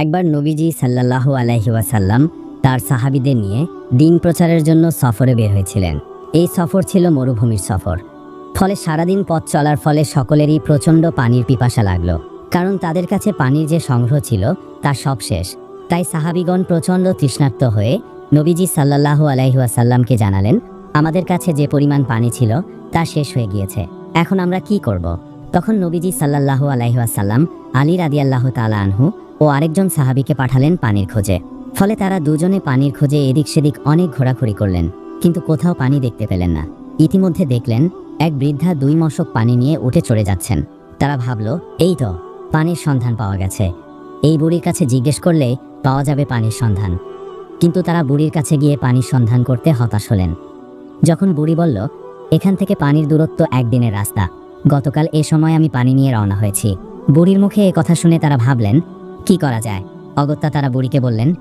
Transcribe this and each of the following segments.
একবার নবীজি আলাইহি ওয়াসাল্লাম তার সাহাবিদের নিয়ে দিন প্রচারের জন্য সফরে বের হয়েছিলেন। এই সফর ছিল মরুভূমির সফর। ফলে সারাদিন পথ চলার ফলে সকলেরই প্রচণ্ড পানির পিপাসা লাগল। কারণ তাদের কাছে পানির যে সংগ্রহ ছিল তা সব শেষ। তাই সাহাবিগণ প্রচণ্ড তৃষ্ণার্ত হয়ে নবীজি সাল্লাল্লাহু আলাইহি ওয়াসাল্লামকে জানালেন, আমাদের কাছে যে পরিমাণ পানি ছিল তা শেষ হয়ে গিয়েছে। এখন আমরা কি করব? তখন নবীজি সাল্লাল্লাহু আলাইহি ওয়াসাল্লাম আলী রাদিয়াল্লাহু তাআলা আনহু ও আরেকজন সাহাবিকে পাঠালেন পানির খোঁজে। ফলে তারা দুজনে পানির খোঁজে এদিক সেদিক অনেক ঘোরাঘুরি করলেন, কিন্তু কোথাও পানি দেখতে পেলেন না। ইতিমধ্যে দেখলেন, এক বৃদ্ধা দুই মশক পানি নিয়ে উঠে চড়ে যাচ্ছেন। তারা ভাবল, এই তো, পানির সন্ধান পাওয়া গেছে। এই বুড়ির কাছে জিজ্ঞেস করলে পাওয়া যাবে পানির সন্ধান। কিন্তু তারা বুড়ির কাছে গিয়ে পানির সন্ধান করতে হতাশ হলেন। যখন বুড়ি বলল, এখান থেকে পানির দূরত্ব একদিনের রাস্তা। গতকাল এ সময় আমি পানি নিয়ে রওনা হয়েছি। বুড়ির মুখে এ কথা শুনে তারা ভাবলেন কি করা যায়? অগত্যা তারা বুড়িকে বললেন,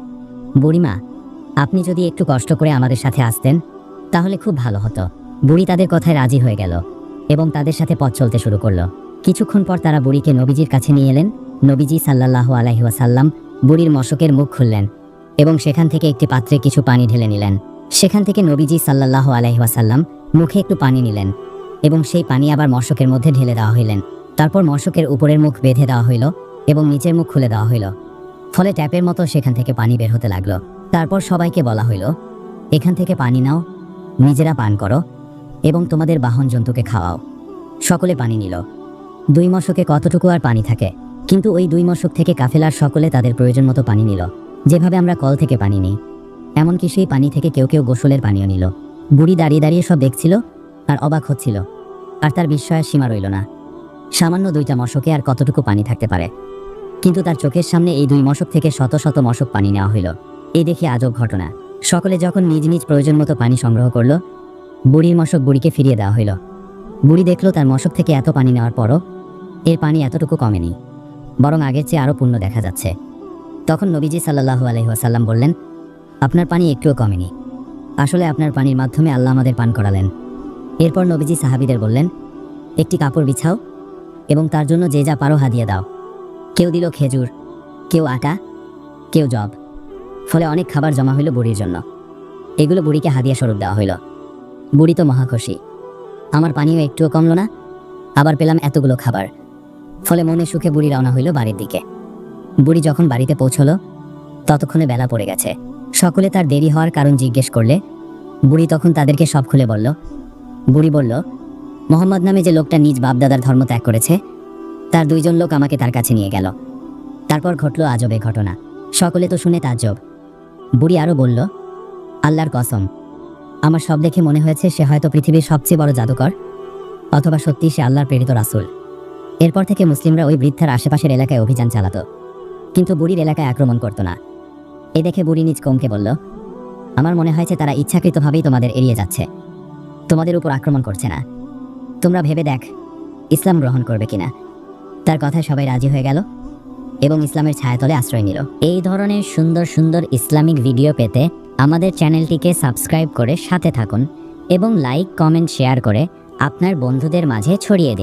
বুড়িমা, আপনি যদি একটু কষ্ট করে আমাদের সাথে আসতেন, তাহলে খুব ভালো হতো। বুড়ি তাদের কথায় রাজি হয়ে গেল এবং তাদের সাথে পথ চলতে শুরু করল। কিছুক্ষণ পর তারা বুড়িকে নবীজির কাছে নিয়ে এলেন। নবীজি সাল্লাল্লাহু আলাইহি ওয়াসাল্লাম বুড়ির মশকের মুখ খুললেন এবং সেখান থেকে একটি পাত্রে কিছু পানি ঢেলে নিলেন। সেখান থেকে নবীজি সাল্লাল্লাহু আলাইহি ওয়াসাল্লাম মুখে একটু পানি নিলেন এবং সেই পানি আবার মশকের মধ্যে ঢেলে দেওয়া হইলেন। তারপর মশকের উপরের মুখ বেঁধে দেওয়া হইল এবং নিচের মুখ খুলে দেওয়া হইল। ফলে ট্যাপের মতো সেখান থেকে পানি বের হতে লাগল। তারপর সবাইকে বলা হইল, এখান থেকে পানি নাও, নিজেরা পান করো এবং তোমাদের বাহন জন্তুকে খাওয়াও। সকলে পানি নিল। দুই মশকে কতটুকু আর পানি থাকে? কিন্তু ওই দুই মশক থেকে কাফেলার সকলে তাদের প্রয়োজন মতো পানি নিল। যেভাবে আমরা কল থেকে পানি নিই, এমনকি সেই পানি থেকে কেউ কেউ গোসলের পানিও নিল। বুড়ি দাঁড়িয়ে দাঁড়িয়ে সব দেখছিল আর অবাক হচ্ছিল। আর তার বিস্ময়ের সীমা রইল না। সামান্য দুইটা মশকে আর কতটুকু পানি থাকতে পারে? কিন্তু তার চোখের সামনে এই দুই মশক থেকে শত শত মশক পানি নেওয়া হইল। এই দেখে আজব ঘটনা। সকলে যখন নিজ নিজ প্রয়োজন মতো পানি সংগ্রহ করল, বুড়ির মশক বুড়িকে ফিরিয়ে দেওয়া হইল। বুড়ি দেখল তার মশক থেকে এত পানি নেওয়ার পরও এর পানি এতটুকু কমেনি, বরং আগের চেয়ে আরও পূর্ণ দেখা যাচ্ছে। তখন নবীজি সাল্লাহু আলহিহাসাল্লাম বললেন, আপনার পানি একটুও কমেনি। আসলে আপনার পানির মাধ্যমে আল্লাহ আমাদের পান করালেন। এরপর নবীজি সাহাবিদের বললেন, একটি কাপড় বিছাও এবং তার জন্য যে যা পারো হাদিয়ে দাও। কেউ দিল খেজুর, কেউ আটা, কেউ জব ফলে অনেক খাবার জমা হইল বুড়ির জন্য। এগুলো বুড়িকে হাদিয়া স্বরূপ দেওয়া হইল। বুড়ি তো মহাখুশি আমার পানিও একটুও কমল না, আবার পেলাম এতগুলো খাবার। ফলে মনে সুখে বুড়ি রওনা হইল বাড়ির দিকে। বুড়ি যখন বাড়িতে পৌঁছলো, ততক্ষণে বেলা পড়ে গেছে। সকলে তার দেরি হওয়ার কারণ জিজ্ঞেস করলে, বুড়ি তখন তাদেরকে সব খুলে বলল। বুড়ি বলল, মোহাম্মদ নামে যে লোকটা নিজ বাপদাদার ধর্ম ত্যাগ করেছে তার দুইজন লোক আমাকে তার কাছে নিয়ে গেল। তারপর ঘটল আজবে ঘটনা। সকলে তো শুনে তাজ্জব। বুড়ি আরও বলল, আল্লাহর কসম, আমার সব দেখে মনে হয়েছে সে হয়তো পৃথিবীর সবচেয়ে বড় জাদুকর, অথবা সত্যি সে আল্লাহর প্রেরিত রাসূল। এরপর থেকে মুসলিমরা ওই বৃদ্ধার আশেপাশের এলাকায় অভিযান চালাত। কিন্তু বুড়ির এলাকায় আক্রমণ করতো না। এ দেখে বুড়ি নিজ কমকে বলল, আমার মনে হয়েছে তারা ইচ্ছাকৃতভাবেই তোমাদের এড়িয়ে যাচ্ছে। তোমাদের উপর আক্রমণ করছে না। তোমরা ভেবে দেখ, ইসলাম গ্রহণ করবে কিনা। তার কথায় সবাই রাজি হয়ে গেল এবং ইসলামের ছায়াতলে আশ্রয় নিল। এই ধরনের সুন্দর সুন্দর ইসলামিক ভিডিও পেতে আমাদের চ্যানেলটিকে সাবস্ক্রাইব করে সাথে থাকুন এবং লাইক, কমেন্ট, শেয়ার করে আপনার বন্ধুদের মাঝে ছড়িয়ে দিন।